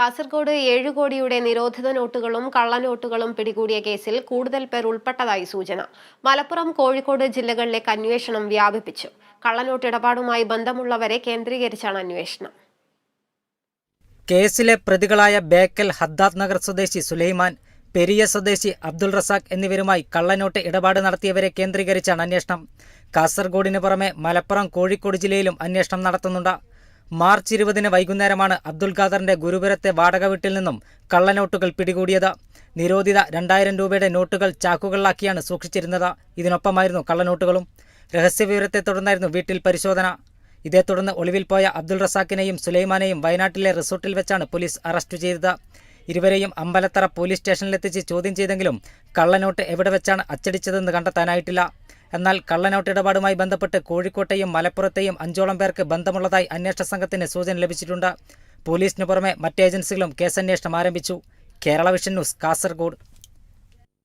കാസർഗോഡ് ഏഴ് കോടിയുടെ നിരോധിത നോട്ടുകളും കള്ളനോട്ടുകളും പിടികൂടിയ കേസിൽ കൂടുതൽ പേർ ഉൾപ്പെട്ടതായി സൂചന. മലപ്പുറം കോഴിക്കോട് ജില്ലകളിലേക്ക് അന്വേഷണം വ്യാപിപ്പിച്ചു. കള്ളനോട്ട് ഇടപാടുമായി ബന്ധമുള്ളവരെ കേന്ദ്രീകരിച്ചാണ് അന്വേഷണം. കേസിലെ പ്രതികളായ ബേക്കൽ ഹദ്ദാദ് നഗർ സ്വദേശി സുലൈമാൻ പെരിയ സ്വദേശി അബ്ദുൾ റസാഖ് എന്നിവരുമായി കള്ളനോട്ട് ഇടപാട് നടത്തിയവരെ കേന്ദ്രീകരിച്ചാണ് അന്വേഷണം. കാസർഗോഡിന് പുറമെ മലപ്പുറം കോഴിക്കോട് ജില്ലയിലും അന്വേഷണം നടത്തുന്നുണ്ട്. മാർച്ച് ഇരുപതിന് വൈകുന്നേരമാണ് അബ്ദുൽ ഖാദറിന്റെ ഗുരുപുരത്തെ വാടക വീട്ടിൽ നിന്നും കള്ളനോട്ടുകൾ പിടികൂടിയത്. നിരോധിത രണ്ടായിരം രൂപയുടെ നോട്ടുകൾ ചാക്കുകളിലാക്കിയാണ് സൂക്ഷിച്ചിരുന്നത്. ഇതിനൊപ്പമായിരുന്നു കള്ളനോട്ടുകളും. രഹസ്യവിവരത്തെ തുടർന്നായിരുന്നു വീട്ടിൽ പരിശോധന. ഇതേ തുടർന്ന് ഒളിവിൽ പോയ അബ്ദുൾ റസാഖിനെയും സുലൈമാനെയും വയനാട്ടിലെ റിസോർട്ടിൽ വെച്ചാണ് പോലീസ് അറസ്റ്റ് ചെയ്തത്. ഇരുവരെയും അമ്പലത്തറ പോലീസ് സ്റ്റേഷനിലെത്തിച്ച് ചോദ്യം ചെയ്തെങ്കിലും കള്ളനോട്ട് എവിടെ വെച്ചാണ് അച്ചടിച്ചതെന്ന് കണ്ടെത്താനായിട്ടില്ല. എന്നാൽ കള്ളനോട്ട് ഇടപാടുമായി ബന്ധപ്പെട്ട് കോഴിക്കോട്ടെയും മലപ്പുറത്തെയും അഞ്ചോളം പേർക്ക് ബന്ധമുള്ളതായി അന്വേഷണ സംഘത്തിന് സൂചന ലഭിച്ചിട്ടുണ്ട്. പോലീസിനു പുറമെ മറ്റ് ഏജൻസികളും കേസന്വേഷണം ആരംഭിച്ചു. Kerala vision news Kasaragod.